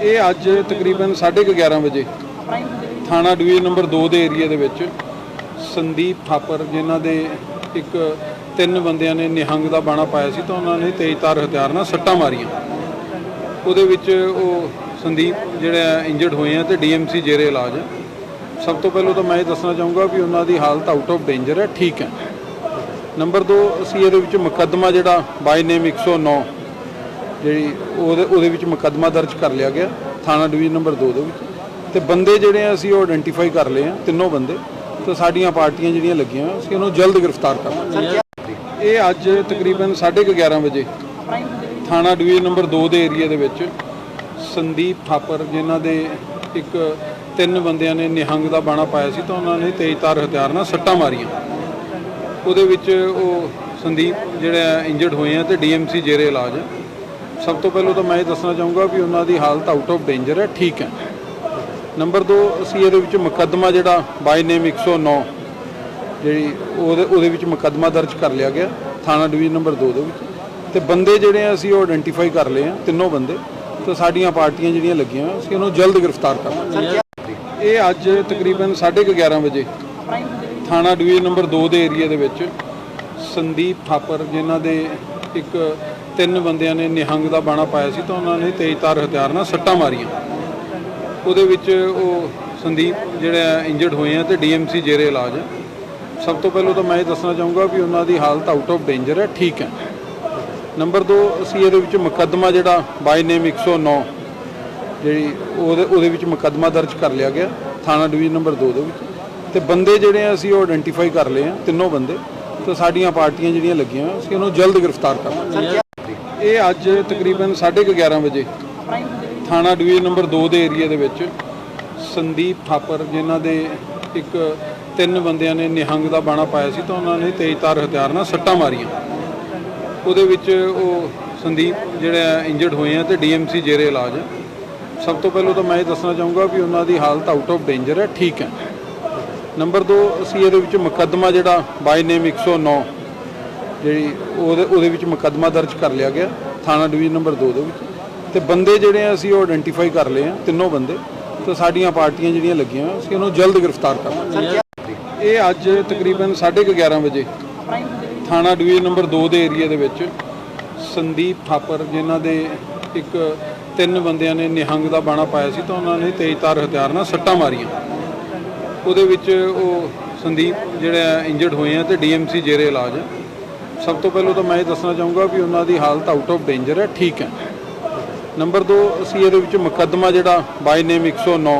ਇਹ ਅੱਜ ਤਕਰੀਬਨ 11:30 ਵਜੇ ਥਾਣਾ ਡਿਵੀਜ਼ਨ ਨੰਬਰ 2 ਦੇ ਏਰੀਆ ਦੇ ਵਿੱਚ ਸੰਦੀਪ ਥਾਪਰ, ਜਿਨ੍ਹਾਂ ਦੇ ਇੱਕ ਤਿੰਨ ਬੰਦਿਆਂ ਨੇ ਨਿਹੰਗ ਦਾ ਬਾਣਾ ਪਾਇਆ ਸੀ ਤਾਂ ਉਹਨਾਂ ਨੇ ਤੇਜ਼ਧਾਰ ਹਥਿਆਰ ਨਾਲ ਸੱਟਾਂ ਮਾਰੀਆਂ। ਉਹਦੇ ਵਿੱਚ ਉਹ ਸੰਦੀਪ ਜਿਹੜਾ ਇੰਜਰਡ ਹੋਏ ਆ ਤੇ ਡੀਐਮਸੀ ਜੇਰੇ ਇਲਾਜ ਹੈ ਸਭ ਤੋਂ ਪਹਿਲਾਂ ਤਾਂ ਮੈਂ ਇਹ ਦੱਸਣਾ ਚਾਹੂੰਗਾ ਵੀ ਉਹਨਾਂ ਦੀ ਹਾਲਤ ਆਊਟ ਆਫ ਡੇਂਜਰ ਹੈ ਠੀਕ ਹੈ ਨੰਬਰ 2 ਅਸੀਂ ਇਹਦੇ ਵਿੱਚ ਮੁਕੱਦਮਾ ਜਿਹੜਾ ਬਾਈ ਨੇਮ 109 ਜਿਹੜੀ ਉਹਦੇ ਉਹਦੇ ਵਿੱਚ ਮੁਕੱਦਮਾ ਦਰਜ ਕਰ ਲਿਆ ਗਿਆ ਥਾਣਾ ਡਿਵੀਜ਼ਨ ਨੰਬਰ 2 ਦੇ ਵਿੱਚ। ਤੇ ਬੰਦੇ ਜਿਹੜੇ ਆ ਅਸੀਂ ਉਹ ਆਇਡੈਂਟੀਫਾਈ ਕਰ ਲਏ ਆ ਤਿੰਨੋਂ ਬੰਦੇ। ਤੇ ਸਾਡੀਆਂ ਪਾਰਟੀਆਂ ਜਿਹੜੀਆਂ ਲੱਗੀਆਂ ਹੋਈਆਂ, ਅਸੀਂ ਉਹਨੂੰ ਜਲਦ ਗ੍ਰਿਫਤਾਰ ਕਰਾਂਗੇ ਇਹ ਅੱਜ ਤਕਰੀਬਨ 11:30 ਵਜੇ ਥਾਣਾ ਡਿਵੀਜ਼ਨ ਨੰਬਰ 2 ਦੇ ਏਰੀਆ ਦੇ ਵਿੱਚ ਸੰਦੀਪ ਥਾਪਰ ਜਿਨ੍ਹਾਂ ਦੇ ਇੱਕ ਤਿੰਨ ਬੰਦਿਆਂ ਨੇ ਨਿਹੰਗ ਦਾ ਬਾਣਾ ਪਾਇਆ ਸੀ ਤਾਂ ਉਹਨਾਂ ਨੇ ਤੇਜ਼ਧਾਰ ਹਥਿਆਰ ਨਾਲ ਸੱਟਾਂ ਮਾਰੀਆਂ। ਉਹਦੇ ਵਿੱਚ ਉਹ ਸੰਦੀਪ ਜਿਹੜਾ ਇੰਜਰਡ ਹੋਏ ਆ ਤੇ ਡੀਐਮਸੀ ਜੇਰੇ ਇਲਾਜ ਹੈ ਸਭ ਤੋਂ ਪਹਿਲਾਂ ਤਾਂ ਮੈਂ ਇਹ ਦੱਸਣਾ ਚਾਹੂੰਗਾ ਵੀ ਉਹਨਾਂ ਦੀ ਹਾਲਤ ਆਊਟ ਆਫ ਡੇਂਜਰ ਹੈ ਠੀਕ ਹੈ। ਨੰਬਰ 2 ਅਸੀਂ ਇਹਦੇ ਵਿੱਚ ਮੁਕੱਦਮਾ ਜਿਹੜਾ ਬਾਈ ਨੇਮ 109 ਜਿਹੜੀ ਉਹਦੇ ਉਹਦੇ ਵਿੱਚ ਮੁਕੱਦਮਾ ਦਰਜ ਕਰ ਲਿਆ ਗਿਆ ਥਾਣਾ ਡਿਵੀਜ਼ਨ ਨੰਬਰ 2 ਦੇ ਵਿੱਚ। ਤੇ ਬੰਦੇ ਜਿਹੜੇ ਆ ਅਸੀਂ ਉਹ ਆਇਡੈਂਟੀਫਾਈ ਕਰ ਲਏ ਆ ਤਿੰਨੋਂ ਬੰਦੇ। ਤੇ ਸਾਡੀਆਂ ਪਾਰਟੀਆਂ ਜਿਹੜੀਆਂ ਲੱਗੀਆਂ ਅਸੀਂ ਉਹਨੂੰ ਜਲਦ ਗ੍ਰਿਫਤਾਰ ਕਰਾਂਗੇ ਇਹ ਅੱਜ ਤਕਰੀਬਨ 11:30 ਵਜੇ ਥਾਣਾ ਡਿਵੀਜ਼ਨ ਨੰਬਰ 2 ਦੇ ਏਰੀਆ ਦੇ ਵਿੱਚ ਸੰਦੀਪ ਥਾਪਰ ਜਿਨ੍ਹਾਂ ਦੇ ਇੱਕ ਤਿੰਨ ਬੰਦਿਆਂ ਨੇ ਨਿਹੰਗ ਦਾ ਬਾਣਾ ਪਾਇਆ ਸੀ ਤਾਂ ਉਹਨਾਂ ਨੇ ਤੇਜ਼ਧਾਰ ਹਥਿਆਰ ਨਾਲ ਸੱਟਾਂ ਮਾਰੀਆਂ। ਉਹਦੇ ਵਿੱਚ ਉਹ ਸੰਦੀਪ ਜਿਹੜਾ ਇੰਜਰਡ ਹੋਏ ਆ ਤੇ ਡੀਐਮਸੀ ਜੇਰੇ ਇਲਾਜ ਹੈ ਸਭ ਤੋਂ ਪਹਿਲਾਂ ਤਾਂ ਮੈਂ ਇਹ ਦੱਸਣਾ ਚਾਹੂੰਗਾ ਵੀ ਉਹਨਾਂ ਦੀ ਹਾਲਤ ਆਊਟ ਆਫ ਡੇਂਜਰ ਹੈ ਠੀਕ ਹੈ ਨੰਬਰ 2 ਅਸੀਂ ਇਹਦੇ ਵਿੱਚ ਮੁਕੱਦਮਾ ਜਿਹੜਾ ਬਾਈ ਨੇਮ 109 ਜਿਹੜੀ ਉਹਦੇ ਉਹਦੇ ਵਿੱਚ ਮੁਕੱਦਮਾ ਦਰਜ ਕਰ ਲਿਆ ਗਿਆ ਥਾਣਾ ਡਿਵੀਜ਼ਨ ਨੰਬਰ 2 ਦੇ ਵਿੱਚ। ਤੇ ਬੰਦੇ ਜਿਹੜੇ ਆ ਅਸੀਂ ਉਹ ਆਇਡੈਂਟੀਫਾਈ ਕਰ ਲਏ ਆ ਤਿੰਨੋਂ ਬੰਦੇ। ਤੇ ਸਾਡੀਆਂ ਪਾਰਟੀਆਂ ਜਿਹੜੀਆਂ ਲੱਗੀਆਂ ਹੋਈਆਂ, ਅਸੀਂ ਉਹਨੂੰ ਜਲਦ ਗ੍ਰਿਫਤਾਰ ਕਰਾਂਗੇ। ਇਹ ਅੱਜ ਤਕਰੀਬਨ 11:30 ਵਜੇ ਥਾਣਾ ਡਿਵੀਜ਼ਨ ਨੰਬਰ 2 ਦੇ ਏਰੀਆ ਦੇ ਵਿੱਚ ਸੰਦੀਪ ਥਾਪਰ, ਜਿਨ੍ਹਾਂ ਦੇ ਇੱਕ ਤਿੰਨ ਬੰਦਿਆਂ ਨੇ ਨਿਹੰਗ ਦਾ ਬਾਣਾ ਪਾਇਆ ਸੀ ਤਾਂ ਉਹਨਾਂ ਨੇ ਤੇਜ਼ਧਾਰ ਹਥਿਆਰ ਨਾਲ ਸੱਟਾਂ ਮਾਰੀਆਂ। ਉਹਦੇ ਵਿੱਚ ਉਹ ਸੰਦੀਪ ਜਿਹੜਾ ਇੰਜਰਡ ਹੋਏ ਆ ਤੇ ਡੀਐਮਸੀ ਜੇਰੇ ਇਲਾਜ ਹੈ ਸਭ ਤੋਂ ਪਹਿਲਾਂ ਤਾਂ ਮੈਂ ਇਹ ਦੱਸਣਾ ਚਾਹੂੰਗਾ ਵੀ ਉਹਨਾਂ ਦੀ ਹਾਲਤ ਆਊਟ ਆਫ ਡੇਂਜਰ ਹੈ, ਠੀਕ ਹੈ। ਨੰਬਰ 2 ਅਸੀਂ ਇਹਦੇ ਵਿੱਚ ਮੁਕੱਦਮਾ ਜਿਹੜਾ ਬਾਈ ਨੇਮ 109 ਜਿਹੜੀ ਉਹਦੇ ਉਹਦੇ ਵਿੱਚ ਮੁਕੱਦਮਾ ਦਰਜ ਕਰ ਲਿਆ ਗਿਆ ਥਾਣਾ ਡਿਵੀਜ਼ਨ ਨੰਬਰ 2 ਦੇ ਵਿੱਚ। ਤੇ ਬੰਦੇ ਜਿਹੜੇ ਆ ਅਸੀਂ ਉਹ ਆਇਡੈਂਟੀਫਾਈ ਕਰ ਲਏ ਆ ਤਿੰਨੋਂ ਬੰਦੇ। ਤੇ ਸਾਡੀਆਂ ਪਾਰਟੀਆਂ ਜਿਹੜੀਆਂ ਲੱਗੀਆਂ ਅਸੀਂ ਉਹਨੂੰ ਜਲਦ ਗ੍ਰਿਫਤਾਰ ਕਰਾਂਗੇ ਇਹ ਅੱਜ ਤਕਰੀਬਨ 11:30 ਵਜੇ ਥਾਣਾ ਡਿਵੀਜ਼ਨ ਨੰਬਰ 2 ਦੇ ਏਰੀਆ ਦੇ ਵਿੱਚ ਸੰਦੀਪ ਥਾਪਰ ਜਿਨ੍ਹਾਂ ਦੇ ਇੱਕ ਤਿੰਨ ਬੰਦਿਆਂ ਨੇ ਨਿਹੰਗ ਦਾ ਬਾਣਾ ਪਾਇਆ ਸੀ ਤਾਂ ਉਹਨਾਂ ਨੇ ਤੇਜ਼ਧਾਰ ਹਥਿਆਰ ਨਾਲ ਸੱਟਾਂ ਮਾਰੀਆਂ। ਉਹਦੇ ਵਿੱਚ ਉਹ ਸੰਦੀਪ ਜਿਹੜਾ ਇੰਜਰਡ ਹੋਏ ਆ ਤੇ ਡੀਐਮਸੀ ਜੇਰੇ ਇਲਾਜ ਹੈ ਸਭ ਤੋਂ ਪਹਿਲਾਂ ਤਾਂ ਮੈਂ ਇਹ ਦੱਸਣਾ ਚਾਹੂੰਗਾ ਵੀ ਉਹਨਾਂ ਦੀ ਹਾਲਤ ਆਊਟ ਆਫ ਡੇਂਜਰ ਹੈ ਠੀਕ ਹੈ। ਨੰਬਰ 2 ਅਸੀਂ ਇਹਦੇ ਵਿੱਚ ਮੁਕੱਦਮਾ ਜਿਹੜਾ ਬਾਈ ਨੇਮ 109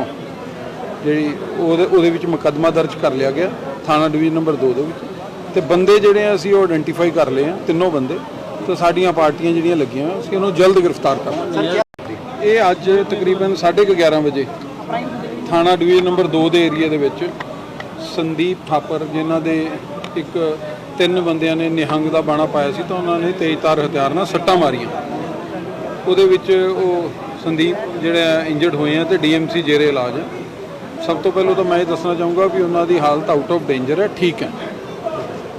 ਜਿਹੜੀ ਉਹਦੇ ਉਹਦੇ ਵਿੱਚ ਮੁਕੱਦਮਾ ਦਰਜ ਕਰ ਲਿਆ ਗਿਆ ਥਾਣਾ ਡਿਵੀਜ਼ਨ ਨੰਬਰ 2 ਦੇ ਵਿੱਚ। ਤੇ ਬੰਦੇ ਜਿਹੜੇ ਆ ਅਸੀਂ ਉਹ ਆਇਡੈਂਟੀਫਾਈ ਕਰ ਲਏ ਆ ਤਿੰਨੋਂ ਬੰਦੇ। ਤੇ ਸਾਡੀਆਂ ਪਾਰਟੀਆਂ ਜਿਹੜੀਆਂ ਲੱਗੀਆਂ ਅਸੀਂ ਉਹਨੂੰ ਜਲਦ ਗ੍ਰਿਫਤਾਰ ਕਰਾਂਗੇ ਇਹ ਅੱਜ ਤਕਰੀਬਨ 11:30 ਵਜੇ ਥਾਣਾ ਡਿਵੀਜ਼ਨ ਨੰਬਰ 2 ਦੇ ਏਰੀਆ ਦੇ ਵਿੱਚ ਸੰਦੀਪ ਥਾਪਰ ਜਿਨ੍ਹਾਂ ਦੇ ਇੱਕ ਤਿੰਨ ਬੰਦਿਆਂ ਨੇ ਨਿਹੰਗ ਦਾ ਬਾਣਾ ਪਾਇਆ ਸੀ ਤਾਂ ਉਹਨਾਂ ਨੇ ਤੇਜ਼ਧਾਰ ਹਥਿਆਰ ਨਾਲ ਸੱਟਾਂ ਮਾਰੀਆਂ। ਉਹਦੇ ਵਿੱਚ ਉਹ ਸੰਦੀਪ ਜਿਹੜਾ ਇੰਜਰਡ ਹੋਏ ਆ ਤੇ ਡੀਐਮਸੀ ਜੇਰੇ ਇਲਾਜ ਹੈ ਸਭ ਤੋਂ ਪਹਿਲਾਂ ਤਾਂ ਮੈਂ ਇਹ ਦੱਸਣਾ ਚਾਹੂੰਗਾ ਵੀ ਉਹਨਾਂ ਦੀ ਹਾਲਤ ਆਊਟ ਆਫ ਡੇਂਜਰ ਹੈ ਠੀਕ ਹੈ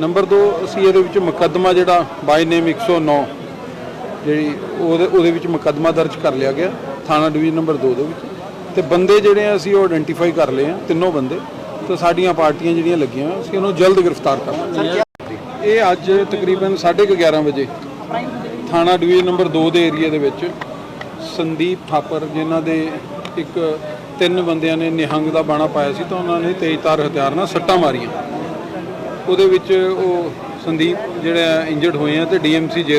ਨੰਬਰ 2 ਅਸੀਂ ਇਹਦੇ ਵਿੱਚ ਮੁਕੱਦਮਾ ਜਿਹੜਾ ਬਾਈ ਨੇਮ 109 ਜਿਹੜੀ ਉਹਦੇ ਉਹਦੇ ਵਿੱਚ ਮੁਕੱਦਮਾ ਦਰਜ ਕਰ ਲਿਆ ਗਿਆ ਥਾਣਾ ਡਿਵੀਜ਼ਨ ਨੰਬਰ 2 ਦੇ ਵਿੱਚ। ਤੇ ਬੰਦੇ ਜਿਹੜੇ ਆ ਅਸੀਂ ਉਹ ਆਇਡੈਂਟੀਫਾਈ ਕਰ ਲਏ ਆ ਤਿੰਨੋਂ ਬੰਦੇ। ਤੇ ਸਾਡੀਆਂ ਪਾਰਟੀਆਂ ਜਿਹੜੀਆਂ ਲੱਗੀਆਂ ਹੋਈਆਂ, ਅਸੀਂ ਉਹਨੂੰ ਜਲਦ ਗ੍ਰਿਫਤਾਰ ਕਰਾਂਗੇ। ਇਹ ਅੱਜ ਤਕਰੀਬਨ 11:30 ਵਜੇ ਥਾਣਾ ਡਿਵੀਜ਼ਨ ਨੰਬਰ 2 ਦੇ ਏਰੀਆ ਦੇ ਵਿੱਚ ਸੰਦੀਪ ਥਾਪਰ, ਜਿਨ੍ਹਾਂ ਦੇ ਇੱਕ ਤਿੰਨ ਬੰਦਿਆਂ ਨੇ ਨਿਹੰਗ ਦਾ ਬਾਣਾ ਪਾਇਆ ਸੀ ਤਾਂ ਉਹਨਾਂ ਨੇ ਤੇਜ਼ਧਾਰ ਹਥਿਆਰ ਨਾਲ ਸੱਟਾਂ ਮਾਰੀਆਂ। ਉਹਦੇ ਵਿੱਚ ਉਹ ਸੰਦੀਪ ਜਿਹੜਾ ਇੰਜਰਡ ਹੋਏ ਆ ਤੇ ਡੀਐਮਸੀ ਜੇਰੇ